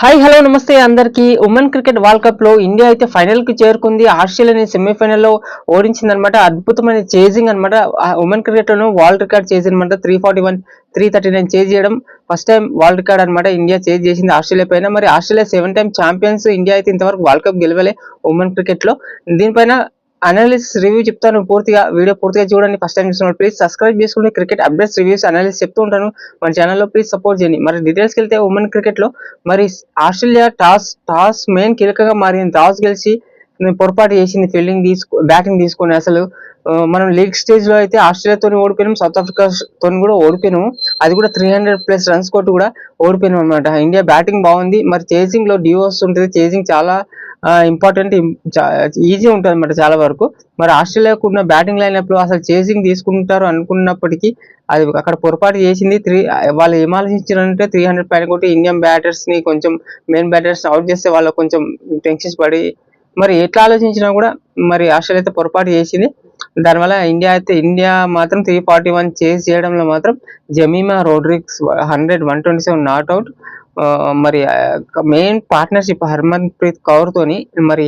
Hi hello నమస్తే అందరికి. Women cricket world కప్లో ఇండియా అయితే ఫైనల్కి చేరుకుంది. ఆస్ట్రేలియాని సెమీఫైనల్లో ఓడించింది అనమాట అద్భుతమైన చేజింగ్ అనమాట ఉమెన్ క్రికెట్ లోను వరల్డ్ రికార్డ్ చేసింది అనమాట three forty one three thirty nine chase చేయడం ఫస్ట్ టైం వరల్డ్ రికార్డ్ అనమాట ఇండియా చేజ్ చేసింది ఆస్ట్రేలియా పైన. మరి Australia seven time champions India అయితే ఇంతవరకు వరల్డ్ కప్ గెలవలే ఉమెన్ క్రికెట్లో దీనిపైన అనాలిసిస్ రివ్యూ చెప్తాను. పూర్తిగా వీడియో పూర్తిగా చూడండి. ఫస్ట్ టైం చూస్తున్నారు ప్లీజ్ సబ్స్క్రైబ్ చేసుకుని క్రికెట్ అప్డేట్స్ రివ్యూస్ అనాలిసిస్ చెప్తూ ఉంటాను. మన ఛానల్లో ప్లీజ్ సపోర్ట్ చేయండి. మరి డీటెయిల్స్కి వెళ్తే ఉమెన్ క్రికెట్లో మరి ఆస్ట్రేలియా టాస్ టాస్ మెయిన్ కీలకంగా మారింది టాస్ గెలిచి పొరపాటు చేసింది ఫీల్డింగ్ తీసుకు బ్యాటింగ్ తీసుకొని అసలు. మనం లీగ్ స్టేజ్లో అయితే ఆస్ట్రేలియాతో ఓడిపోయినాం సౌత్ ఆఫ్రికాతో కూడా ఓడిపోయినాము. అది కూడా త్రీ హండ్రెడ్ ప్లస్ రన్స్ కొట్టి కూడా ఓడిపోయినాం అనమాట ఇండియా బ్యాటింగ్ బాగుంది. మరి చేసింగ్లో డివోస్ ఉంటుంది. చేసింగ్ చాలా ఇంపార్టెంట్ ఈజీ ఉంటుంది అనమాట చాలా వరకు. మరి ఆస్ట్రేలియాకు ఉన్న బ్యాటింగ్ లైనప్ అసలు చేసింగ్ తీసుకుంటారు అనుకున్నప్పటికీ అది అక్కడ పొరపాటు చేసింది త్రీ వాళ్ళు ఏం ఆలోచించారంటే త్రీ హండ్రెడ్ పైన కొట్టి ఇండియన్ బ్యాటర్స్ని కొంచెం మెయిన్ బ్యాటర్స్ అవుట్ చేస్తే వాళ్ళు కొంచెం టెన్షన్స్ పడి మరి ఎట్లా ఆలోచించినా కూడా మరి ఆస్ట్రేలియా అయితే పొరపాటు చేసింది. దానివల్ల ఇండియా అయితే ఇండియా మాత్రం త్రీ ఫార్టీ వన్ చేసి చేయడంలో మాత్రం Jemimah Rodrigues hundred one twenty seven not out మరి main partnership Harmanpreet Kaur తోని మరి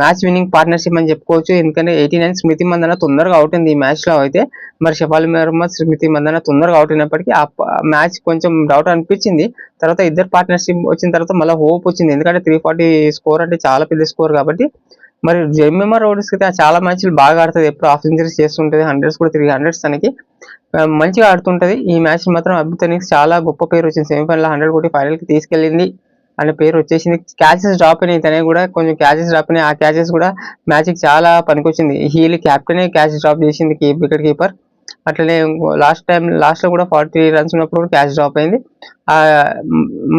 మ్యాచ్ విన్నింగ్ పార్ట్నర్షిప్ అని చెప్పుకోవచ్చు. ఎందుకంటే ఎయిటీ నైన్ స్మృతి మందన తొందరగా అవుట్ అయింది ఈ మ్యాచ్లో అయితే. మరి షఫాలి మహమ్మద్ స్మృతి మందన తొందరగా అవుట్ అయినప్పటికీ ఆ మ్యాచ్ కొంచెం డౌట్ అనిపించింది. తర్వాత ఇద్దరు పార్ట్నర్షిప్ వచ్చిన తర్వాత మళ్ళీ హోప్ వచ్చింది. ఎందుకంటే త్రీ ఫార్టీ స్కోర్ అంటే చాలా పెద్ద స్కోర్ కాబట్టి మరి జెమ్మిమా ఓడిస్ అయితే చాలా మ్యాచ్లు బాగా ఆడుతుంది. ఎప్పుడు హాఫ్ సెంచరీస్ చేస్తుంటది హండ్రెడ్స్ కూడా త్రీ హండ్రెడ్స్ తనకి. మంచిగా ఆడుతుంటది. ఈ మ్యాచ్ మాత్రం అద్భుతానికి చాలా గొప్ప పేరు వచ్చింది. సెమీఫైనల్ హండ్రెడ్ కొట్టి ఫైనల్కి తీసుకెళ్ళింది. అనే పేరు వచ్చేసింది. క్యాచెస్ డ్రాప్ అయినాయి. తనే కూడా కొంచెం క్యాచెస్ డ్రాప్ అయినాయి. ఆ క్యాచెస్ కూడా మ్యాచ్కి చాలా పనికొచ్చింది. హీల్ క్యాప్టెన్ క్యాచ్ డ్రాప్ చేసింది వికెట్ కీపర్ అట్లనే లాస్ట్ టైం లాస్ట్లో కూడా ఫార్టీ రన్స్ ఉన్నప్పుడు కూడా క్యాచ్ డ్రాప్ అయింది. ఆ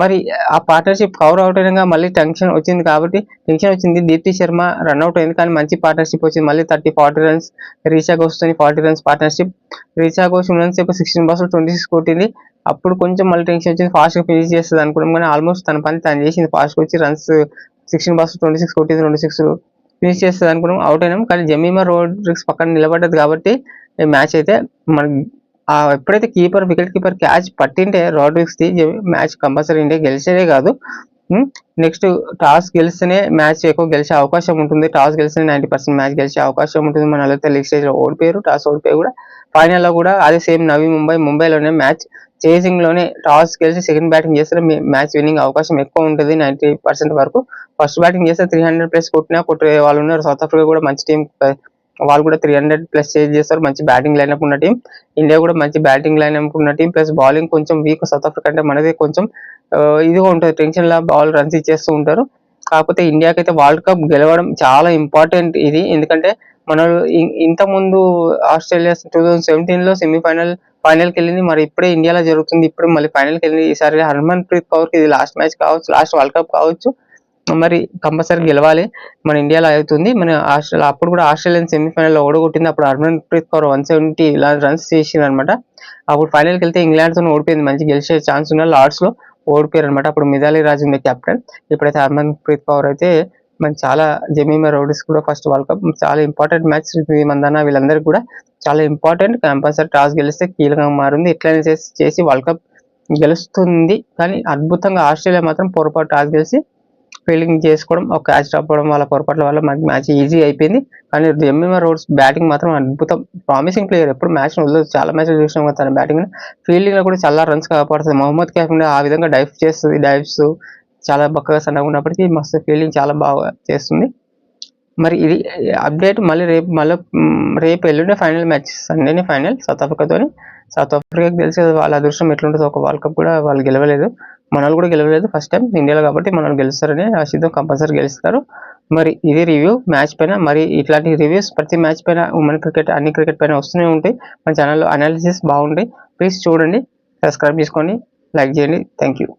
మరి ఆ పార్ట్నర్షిప్ కవర్ అవుట్ అయినాక మళ్ళీ టెన్షన్ వచ్చింది కాబట్టి టెన్షన్ వచ్చింది. దీప్తి శర్మ రన్ అవుట్ అయింది కానీ మంచి పార్ట్నర్షిప్ వచ్చింది. మళ్ళీ thirty forty runs Richa Ghosh తోని forty runs partnership. Richa Ghosh ఉన్నంతసేపు సిక్స్టీన్ బాల్స్ ట్వంటీ సిక్స్ కొట్టింది. అప్పుడు కొంచెం మళ్ళీ టెన్షన్ వచ్చింది. ఫాస్ట్గా ఫినిష్ చేస్తుంది అనుకున్నాం కానీ ఆల్మోస్ట్ తన పని తను చేసింది. ఫాస్ట్గా వచ్చి runs sixteen balls twenty six కొట్టింది. రెండు సిక్స్ ఫినిష్ చేస్తుంది అనుకున్నాం అవుట్ అయినాం. కానీ జమీమా రోడ్రిక్స్ పక్కన నిలబడ్డది కాబట్టి మ్యాచ్ అయితే మన ఎప్పుడైతే కీపర్ వికెట్ కీపర్ క్యాచ్ పట్టింటే రోడ్రిక్స్ ది మ్యాచ్ కంపల్సరీ ఇండియా గెలిచేదే కాదు. నెక్స్ట్ టాస్ గెలిస్తేనే మ్యాచ్ ఎక్కువ గెలిచే అవకాశం ఉంటుంది. టాస్ గెలిస్తేనే నైన్టీ పర్సెంట్ మ్యాచ్ గెలిచే అవకాశం ఉంటుంది. మన అయితే లీగ్ స్టేజ్లో ఓడిపోయారు. టాస్ ఓడిపోయి కూడా ఫైనల్లో కూడా అదే సేమ్ నవీ ముంబై ముంబైలోనే మ్యాచ్ చేసింగ్లోనే టాస్ గెలిచి సెకండ్ బ్యాటింగ్ చేస్తే మ్యాచ్ విన్నింగ్ అవకాశం ఎక్కువ ఉంటుంది. నైన్టీ పర్సెంట్ వరకు. ఫస్ట్ బ్యాటింగ్ చేస్తే త్రీ హండ్రెడ్ ప్లస్ కొట్టినా కొట్టే వాళ్ళు ఉన్నారు. సౌత్ ఆఫ్రికా కూడా మంచి టీం వాళ్ళు కూడా త్రీ హండ్రెడ్ ప్లస్ చేజ్ చేస్తారు. మంచి బ్యాటింగ్ లైనప్ ఉన్న టీం ఇండియా కూడా మంచి బ్యాటింగ్ లైనప్ ఉన్న టీం ప్లస్ బౌలింగ్ కొంచెం వీక్ సౌత్ ఆఫ్రికా అంటే మనది కొంచెం ఇదిగా ఉంటుంది టెన్షన్ లా బాల్ రన్స్ ఇచ్చేస్తూ ఉంటారు. కాకపోతే ఇండియాకి అయితే వరల్డ్ కప్ గెలవడం చాలా ఇంపార్టెంట్ ఇది. ఎందుకంటే మన ఇంత ముందు ఆస్ట్రేలియా టూ థౌసండ్ సెవెంటీన్లో సెమీఫైనల్ ఫైనల్కి వెళ్ళింది మరి ఇప్పుడే ఇండియాలో జరుగుతుంది. ఇప్పుడు మళ్ళీ ఫైనల్కి వెళ్ళింది ఈసారి హర్మన్ ప్రీత్ కౌర్కి ఇది లాస్ట్ మ్యాచ్ కావచ్చు లాస్ట్ వరల్డ్ కప్ కావచ్చు. మరి కంపల్సరీ గెలవాలి. మన ఇండియాలో అవుతుంది. మన ఆస్ట్రేలియా అప్పుడు కూడా ఆస్ట్రేలియన్ సెమీఫైనల్లో ఓడగొట్టింది. అప్పుడు Harmanpreet Kaur one seventy ఇలా రన్స్ చేసింది అనమాట అప్పుడు ఫైనల్కి వెళ్తే ఇంగ్లాండ్తో ఓడిపోయింది. మంచి గెలిచే ఛాన్స్ ఉన్న లార్డ్స్లో ఓడిపోయారు అనమాట అప్పుడు మిథాలీ రాజ్ ఉండే కెప్టెన్ ఇప్పుడైతే హర్మన్ ప్రీత్ కౌర్ అయితే మన చాలా జమీమా రోడ్స్ కూడా ఫస్ట్ వరల్డ్ కప్ చాలా ఇంపార్టెంట్ మ్యాచ్ మందన్న వీళ్ళందరికీ కూడా చాలా ఇంపార్టెంట్ కంపల్సరీ టాస్ గెలిస్తే కీలకంగా మారింది. ఇట్లనే చేసి చేసి వరల్డ్ కప్ గెలుస్తుంది. కానీ అద్భుతంగా ఆస్ట్రేలియా మాత్రం పొరపాటు టాస్ గెలిచి ఫీల్డింగ్ చేసుకోవడం ఒక క్యాచ్ అవ్వడం వాళ్ళ పొరపాట్ల వల్ల మనకి మ్యాచ్ ఈజీ అయిపోయింది. కానీ ఎంఎంఆర్ రోడ్స్ బ్యాటింగ్ మాత్రం అద్భుతం. ప్రామిసింగ్ ప్లేయర్ ఎప్పుడు మ్యాచ్ వదలదు. చాలా మ్యాచ్లు చూసినాం కదా తన బ్యాటింగ్ ఫీల్డింగ్లో కూడా చాలా రన్స్ కాపాడుతుంది. మహమ్మద్ క్యాఫ్ ఆ విధంగా డైవ్ చేస్తుంది. డైవ్స్ చాలా బక్కగా సన్నగా ఉన్నప్పటికీ మస్తు ఫీల్డింగ్ చాలా బాగా చేస్తుంది. మరి ఇది అప్డేట్ మళ్ళీ రేపు మళ్ళీ రేపు ఎల్లుండే ఫైనల్ మ్యాచ్ సండేనే ఫైనల్ సౌత్ ఆఫ్రికాతోని సౌత్ ఆఫ్రికాకి తెలిసి వాళ్ళ అదృష్టం ఎట్లుంటుందో ఒక వరల్డ్ కప్ కూడా వాళ్ళు గెలవలేదు. మనల్ని కూడా గెలవలేదు ఫస్ట్ టైం ఇండియాలో కాబట్టి మనల్ని గెలుస్తారని ఆశిద్దాం కంపల్సరీ గెలుస్తారు. మరి ఇది రివ్యూ మ్యాచ్ పైన మరి ఇట్లాంటి రివ్యూస్ ప్రతి మ్యాచ్ పైన ఉమెన్ క్రికెట్ అన్ని క్రికెట్ పైన వస్తూనే ఉంటాయి. మన ఛానల్లో అనాలిసిస్ బాగుంటాయి. ప్లీజ్ చూడండి సబ్స్క్రైబ్ చేసుకోండి లైక్ చేయండి. Thank you